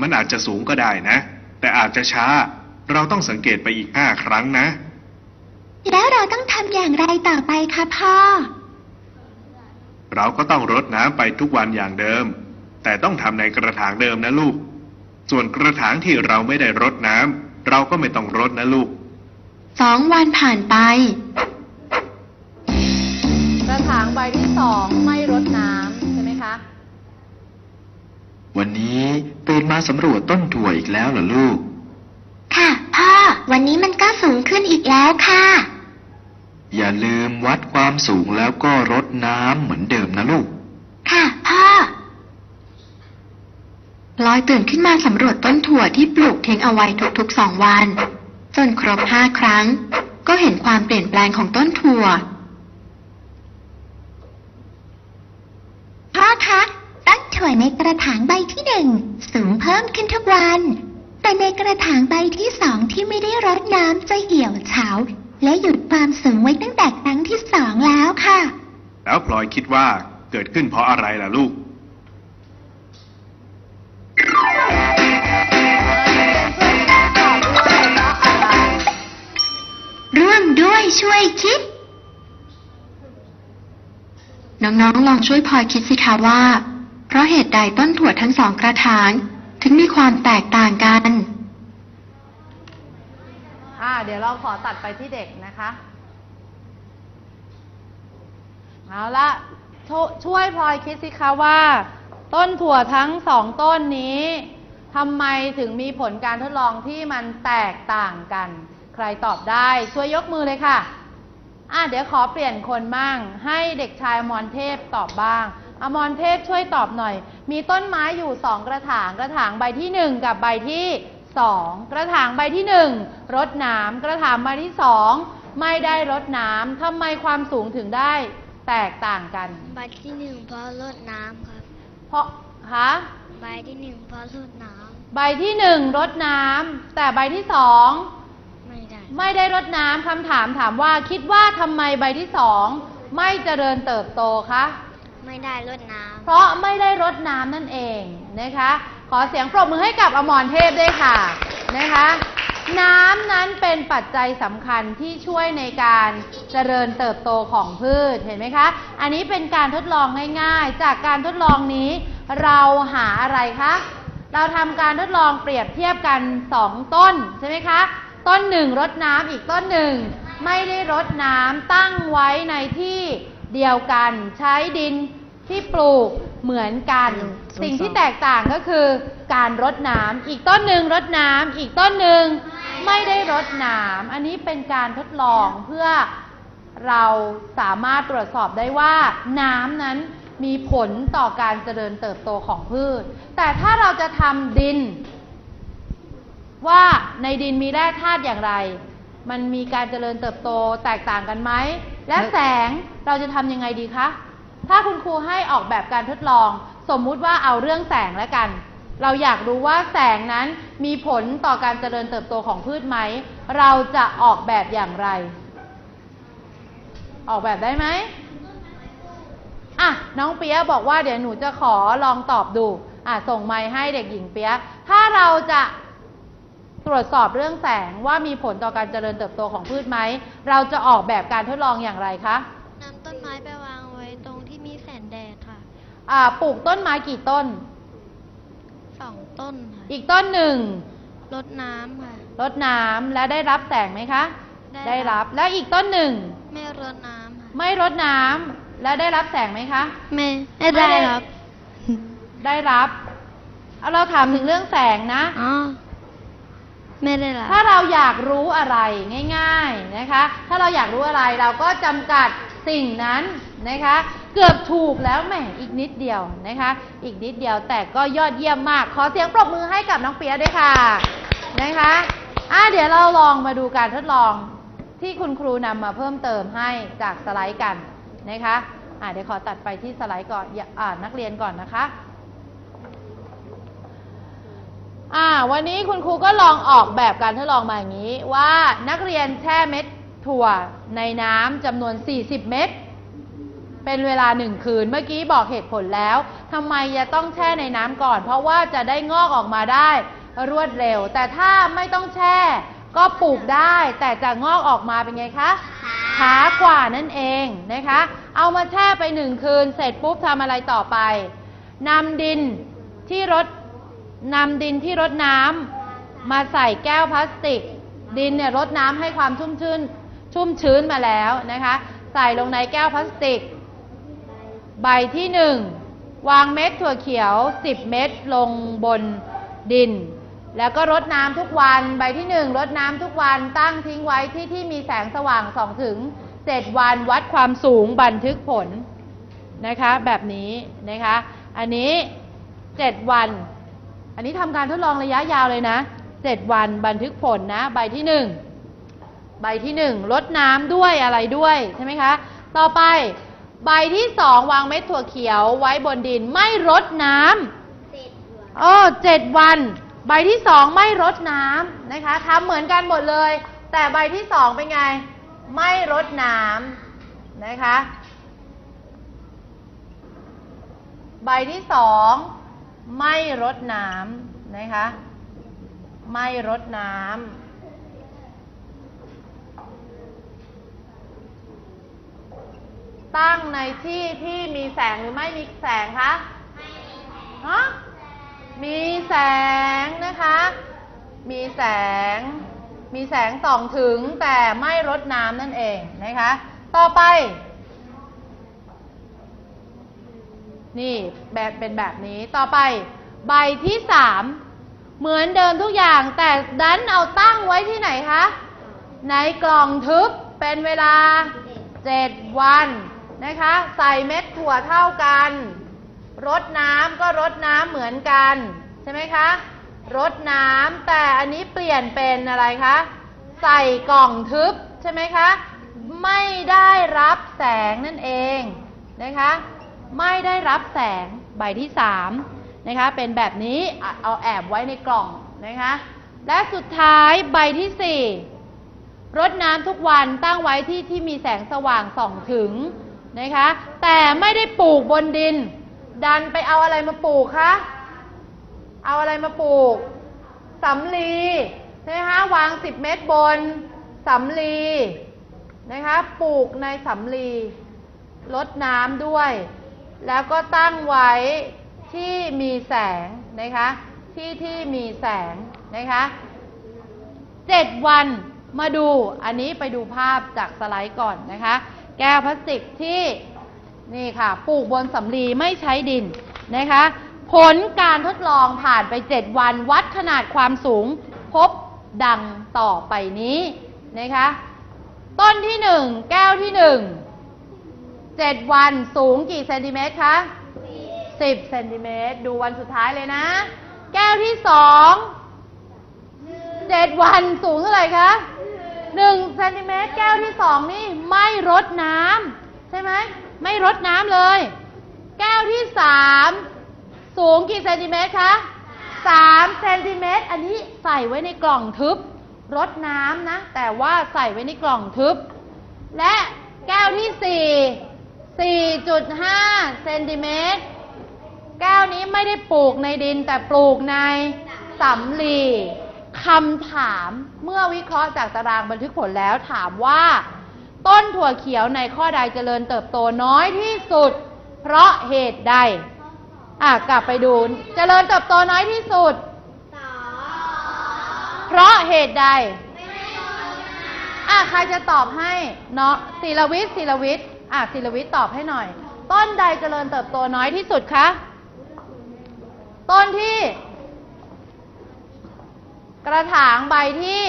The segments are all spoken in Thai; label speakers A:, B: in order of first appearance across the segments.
A: มันอาจจะสูงก็ได้นะ แต่อาจจะช้า เราต้องสังเกตไปอีกห้าครั้งนะ
B: แล้วเราต้องทำอย่างไรต่อไปคะพ่อ
A: เราก็ต้องรดน้ำไปทุกวันอย่างเดิม แต่ต้องทำในกระถางเดิมนะลูก ส่วนกระถางที่เราไม่ได้รดน้ำเราก็ไม่ต้องรดนะลูก
B: สองวันผ่านไป
C: กระถางใบที่สองไม่รดน้ำใช่ไหมคะ
D: วันนี้ ตื่นมาสำรวจต้นถั่วอีกแล้วเหรอลูก
B: ค่ะ พ่อ วันนี้มันก็สูงขึ้นอีกแล้วค่ะ
D: อย่าลืมวัดความสูงแล้วก็รดน้ำเหมือนเดิมนะลูก
B: ค่ะพ่อลอยตื่นขึ้นมาสำรวจต้นถั่วที่ปลูกทิ้งเอาไว้ทุกๆสองวัน จนครบห้าครั้ง ก็เห็นความเปลี่ยนแปลงของต้นถั่วพ่อคะต้น ถั่วในกระถางใบที่หนึ่งสูงเพิ่มขึ้นทุกวัน แต่ในกระถางใบที่สองที่ไม่ได้รดน้ำจะเหี่ยวเฉา และหยุดความสูงไว้ตั้งแต่ครั้งที่สองแล้วค่ะ
A: แล้วพลอยคิดว่าเกิดขึ้นเพราะอะไรล่ะลูก
B: ร่วมด้วยช่วยคิด น้องๆ ลองช่วยพลอยคิดสิคะว่า เพราะเหตุใดต้นถั่วทั้งสองกระถาง ถึงมีความแตกต่างกัน
C: อ่า เดี๋ยวเราขอตัดไปที่เด็กนะคะ เอาละชช่วยพลอยคิดสิคะว่า ต้นถั่วทั้งสองต้นนี้ทำไมถึงมีผลการทดลองที่มันแตกต่างกัน ใครตอบได้ช่วยยกมือเลยค่ะอะ เดี๋ยวขอเปลี่ยนคนบ้าง ให้เด็กชายอมรเทพตอบบ้าง อมรเทพช่วยตอบหน่อย มีต้นไม้อยู่สองกระถาง กระถางใบที่หนึ่งกับใบที่สองกระถางใบที่หนึ่งรดน้ำกระถางใบที่สองไม่ได้รดน้ำทำไมความสูงถึงได้ แตกต่างกัน
E: ใบที่หนึ่งเพราะรดน้ำครับ
C: เพราะคะ
E: ใบที่หนึ่งเพราะรดน้
C: ใบที่หนึ่งรดน้ำแต่ใบที่สองำ
E: ไม่ได้
C: ไม่ได้รดน้ำคำถามถามว่าคิดว่าทำไมใบที่สองไม่เจริญเติบโตคะ
E: ไม่ได้รดน้ำ
C: เพราะไม่ได้รดน้ำนั่นเองนะคะ ขอเสียงปรบมือให้กับอมรเทพด้วยค่ะนะคะ น้ำนั้นเป็นปัจจัยสำคัญที่ช่วยในการเจริญเติบโตของพืชเห็นไหมคะ อันนี้เป็นการทดลองง่ายๆ จากการทดลองนี้เราหาอะไรคะเราทำการทดลองเปรียบเทียบกัน 2 ต้นใช่ไหมคะ ต้นหนึ่งรดน้ำอีกต้นหนึ่งไม่ได้รดน้ำตั้งไว้ในที่ เดียวกัน ใช้ดินที่ปลูกเหมือนกัน สิ่งที่แตกต่างก็คือ การรดน้ำอีกต้นหนึ่งรดน้ำอีกต้นหนึ่งไม่ได้รดน้ำอันนี้เป็นการทดลองเพื่อเราสามารถตรวจสอบได้ว่าน้ำนั้นมีผลต่อการเจริญเติบโตของพืช แต่ถ้าเราจะทำดิน ว่าในดินมีแร่ธาตุอย่างไร มันมีการเจริญเติบโตแตกต่างกันไหม และแสงเราจะทำยังไงดีคะ ถ้าคุณครูให้ออกแบบการทดลอง สมมุติว่าเอาเรื่องแสงแล้วกัน เราอยากรู้ว่าแสงนั้นมีผลต่อการเจริญเติบโตของพืชไหม เราจะออกแบบอย่างไร ออกแบบได้ไหมอะน้องเปียะบอกว่าเดี๋ยวหนูจะขอลองตอบดูอะส่งไมค์ให้เด็กหญิงเปียะถ้าเราจะ ตรวจสอบเรื่องแสงว่ามีผลต่อการเจริญเติบโตของพืชไหม เราจะออกแบบการทดลองอย่างไรคะำ
E: นำต้นไม้ไปวางไว้ตรงที่มีแสงแดดค่ะ
C: อ่าปลูกต้นไม้กี่ต้น
E: สองต้นค่ะ
C: อีกต้นหนึ่ง
E: รดน้ำค่ะ
C: รดน้ำและได้รับแสงไหมคะ
E: ได้
C: ได้รับ และอีกต้นหนึ่ง
E: ไม่รดน้ำค่ะ
C: ไม่รดน้ำและได้รับแสงไหมคะ
E: ไม่ไม่ได้ครับ
C: ได้รับ เอาเราถามถึงเรื่องแสงนะ
E: อ๋อ ไม่ได้รับ
C: ถ้าเราอยากรู้อะไรง่าย ๆนะคะ ถ้าเราอยากรู้อะไรเราก็จำกัดสิ่งนั้นนะคะ เกือบถูกแล้วแหมอีกนิดเดียวนะคะ อีกนิดเดียวแต่ก็ยอดเยี่ยมมาก ขอเสียงปรบมือให้กับน้องเปียด้วยค่ะนะคะอะเดี๋ยวเราลองมาดูการทดลองที่คุณครูนำมาเพิ่มเติมให้จากสไลด์กันนะคะอะเดี๋ยวขอตัดไปที่สไลด์ก่อนอย่าอ่านักเรียนก่อนนะคะ อ่า วันนี้คุณครูก็ลองออกแบบการทดลองมาอย่างนี้ ว่านักเรียนแช่เม็ดถั่วในน้ำจำนวน 40 เม็ดเป็นเวลาหนึ่งคืน เมื่อกี้บอกเหตุผลแล้วทำไมจะต้องแช่ในน้ำก่อน เพราะว่าจะได้งอกออกมาได้รวดเร็ว แต่ถ้าไม่ต้องแช่ ก็ปลูกได้ แต่จะงอกออกมาเป็นไงคะช้ากว่านั่นเองนะคะ เอามาแช่ไปหนึ่งคืน เสร็จปุ๊บทำอะไรต่อไปนำดินที่รด นำดินที่รดน้ำมาใส่แก้วพลาสติก ดินเนี่ยรดน้ำให้ความชุ่มชื้น ชุ่มชื้นมาแล้วนะคะ ใส่ลงในแก้วพลาสติก ใบที่หนึ่งวางเม็ดถั่วเขียว 10 เม็ดลงบนดิน แล้วก็รดน้ำทุกวัน ใบที่หนึ่งรดน้ำทุกวันตั้งทิ้งไว้ที่ที่มีแสงสว่างส่องถึง7วันวัดความสูงบันทึกผลนะคะ แบบนี้นะคะ อันนี้7วัน อันนี้ทำการทดลองระยะยาวเลยนะ7วันบันทึกผลนะ ใบที่หนึ่งใบที่หนึ่งลดน้ำด้วยอะไรด้วยใช่ไหมคะ ต่อไปใบที่สองวางเม็ดถั่วเขียวไว้บนดินไม่รดน้ำโอ้เจ็ดวัน ใบที่สองไม่รดน้ำนะคะทำเหมือนกันหมดเลย แต่ใบที่สองเป็นไง ไม่รดน้ำนะคะ ใบที่สอง ไม่รดน้ำนะคะ ไม่รดน้ำตั้งในที่ที่มีแสงหรือไม่มีแสงคะฮะมีแสงนะคะ มีแสง มีแสงส่องถึงแต่ไม่รดน้ำนั่นเองนะคะ ต่อไป นี่แบบเป็นแบบนี้ต่อไป ใบที่สามเหมือนเดิมทุกอย่างแต่ดันเอาตั้งไว้ที่ไหนคะ ในกล่องทึบเป็นเวลา 7 วันนะคะ ใส่เม็ดถั่วเท่ากันรดน้ำก็รดน้ำเหมือนกัน ใช่ไหมคะรดน้ำแต่อันนี้เปลี่ยนเป็นอะไรคะ ใส่กล่องทึบใช่ไหมคะ ไม่ได้รับแสงนั่นเองนะคะ ไม่ได้รับแสงใบที่สามนะคะเป็นแบบนี้เอาแอบไว้ในกล่องนะคะและสุดท้ายใบที่สี่รดน้ำทุกวันตั้งไว้ที่ที่มีแสงสว่างส่องถึงนะคะแต่ไม่ได้ปลูกบนดิน ดันไปเอาอะไรมาปลูกคะเอาอะไรมาปลูกสำลีใช่ไหมคะวางสิบเมตรบนสำลีนะคะปลูกในสำลีรดน้ำด้วย แล้วก็ตั้งไว้ที่มีแสงนะคะ ที่ที่มีแสงนะคะเจ็ดวันมาดูอันนี้ไปดูภาพจากสไลด์ก่อนนะคะ แก้วพลาสติกที่นี่ค่ะ ปลูกบนสำลีไม่ใช้ดินนะคะ ผลการทดลองผ่านไป 7 วันวัดขนาดความสูง พบดังต่อไปนี้นะคะ ต้นที่ 1 แก้วที่ 1 7วันสูงกี่เซนติเมตรคะ10เซนติเมตรดูวันสุดท้ายเลยนะ แก้วที่2เจ็ดวันสูงเท่าไหร่คะหนึ่งเซนติเมตรแก้วที่สองนี่ไม่รดน้ำใช่ไหมไม่รดน้ำเลย แก้วที่สามสูงกี่เซนติเมตรคะสามเซนติเมตรอันนี้ใส่ไว้ในกล่องทึบรดน้ำนะ แต่ว่าใส่ไว้ในกล่องทึบ และแก้วที่สี่ สี่จุดห้าเซนติเมตร แก้วนี้ไม่ได้ปลูกในดินแต่ปลูกในสำลีคำถามเมื่อวิเคราะห์จากตารางบันทึกผลแล้วถามว่า ต้นถั่วเขียวในข้อใดเจริญเติบโตน้อยที่สุด เพราะเหตุใด อะ กลับไปดูเจริญเติบโตน้อยที่สุด เพราะเหตุใด อะ ใครจะตอบให้ เนาะศิลวิทย์ศิลวิทย์ อะศิลวิทย์ตอบให้หน่อย ต้นใดเจริญเติบโตน้อยที่สุดคะ ต้นที่ กระถางใบที่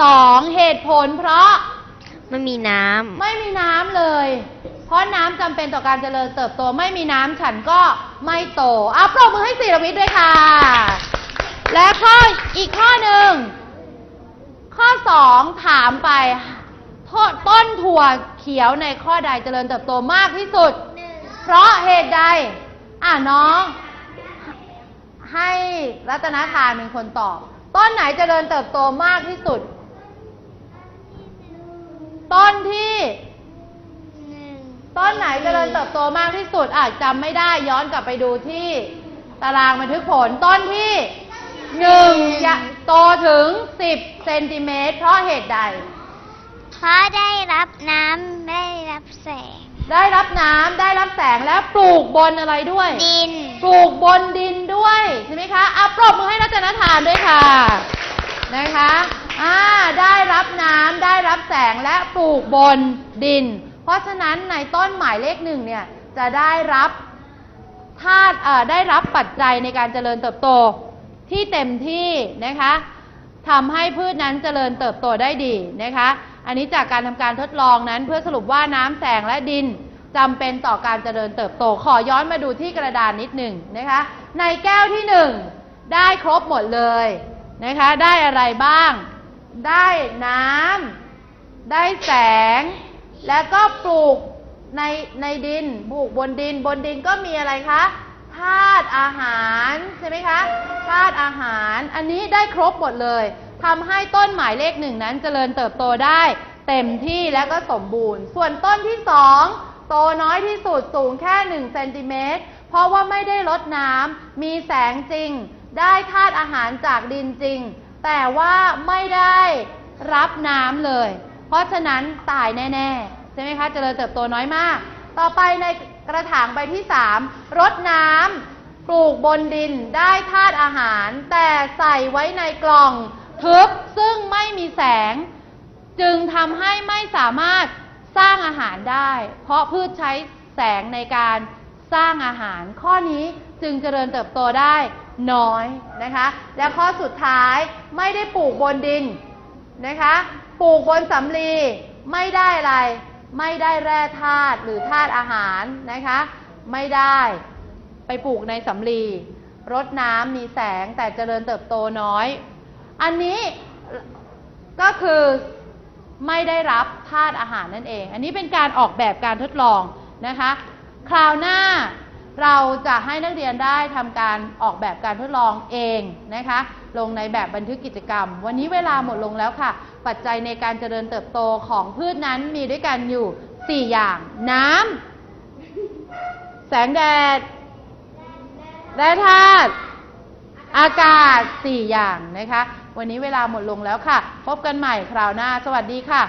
C: สองเหตุผลเพราะ
E: มันมีน้ำ
C: ไม่มีน้ำเลย เพราะน้ำจำเป็นต่อการเจริญเติบโตไม่มีน้ำฉันก็ไม่โตอะปรบมือให้ศิรวิทย์ด้วยค่ะ และข้ออีกข้อหนึ่ง ข้อสองถามไป โทษต้นถั่วเขียวในข้อใดเจริญเติบโตมากที่สุด เพราะเหตุใด อะน้อง ให้รัตนทานเป็นคนตอบ ต้นไหนเจริญเติบโตมากที่สุด ต้นที่
E: หนึ่ง
C: ต้นไหนเจริญเติบโตมากที่สุด อาจจำไม่ได้ย้อนกลับไปดูที่ตารางบันทึกผลต้นที่หนึ่งจะโตถึง10เซนติเมตรเพราะเหตุใด
E: เพราะได้รับน้ำได้รับแสง
C: ได้รับน้ำได้รับแสงและปลูกบนอะไรด้วย
E: ดิน
C: ปลูกบนดินด้วยใช่ไหมคะอะปรบมือให้รัตนทานด้วยค่ะ นะคะอ่าได้รับน้ำได้รับแสงและปลูกบนดิน เพราะฉะนั้นในต้นหมายเลขหนึ่งเนี่ยจะได้รับธาตุเอ่อได้รับปัจจัยในการเจริญเติบโตที่เต็มที่นะคะ ทำให้พืชนั้นเจริญเติบโตได้ดีนะคะ อันนี้จากการทำการทดลองนั้นเพื่อสรุปว่าน้ำแสงและดินจำเป็นต่อการเจริญเติบโต ขอย้อนมาดูที่กระดานนิดหนึ่งนะคะ ในแก้วที่หนึ่งได้ครบหมดเลยนะคะ ได้อะไรบ้าง ได้น้ำได้แสง แล้วก็ปลูกในในดินปลูกบนดินบนดินก็มีอะไรคะ ธาตุอาหารใช่ไหมคะธาตุอาหารอันนี้ได้ครบหมดเลยทำให้ต้นหมายเลขหนึ่งนั้นเจริญเติบโตได้เต็มที่และก็สมบูรณ์ ส่วนต้นที่สองโตน้อยที่สุดสูงแค่1เซนติเมตรเพราะว่าไม่ได้ลดน้ำมีแสงจริง ได้ธาตุอาหารจากดินจริง แต่ว่าไม่ได้รับน้ำเลย เพราะฉะนั้นตายแน่ ๆ ใช่ไหมคะเจริญเติบโตน้อยมาก ต่อไปใน กระถางใบที่ 3 รดน้ำปลูกบนดินได้ธาตุอาหาร แต่ใส่ไว้ในกล่องทึบซึ่งไม่มีแสง จึงทำให้ไม่สามารถสร้างอาหารได้ เพราะพืชใช้แสงในการสร้างอาหาร ข้อนี้จึงเจริญเติบโตได้น้อยนะคะ และข้อสุดท้ายไม่ได้ปลูกบนดินนะคะ ปลูกบนสำลีไม่ได้อะไร ไม่ได้แร่ธาตุหรือธาตุอาหารนะคะ ไม่ได้ไปปลูกในสำลีรดน้ำมีแสงแต่เจริญเติบโตน้อย อันนี้ก็คือไม่ได้รับธาตุอาหารนั่นเอง อันนี้เป็นการออกแบบการทดลองนะคะ คราวหน้าเราจะให้นักเรียนได้ทำการออกแบบการทดลองเองนะคะ ลงในแบบบันทึกกิจกรรม วันนี้เวลาหมดลงแล้วค่ะ ปัจจัยในการเจริญเติบโตของพืชนั้นมีด้วยกันอยู่ 4 อย่าง น้ำ แสงแดดแร่ธาตุอากาศ 4 อย่างนะคะ วันนี้เวลาหมดลงแล้วค่ะ พบกันใหม่คราวหน้า สวัสดีค่ะ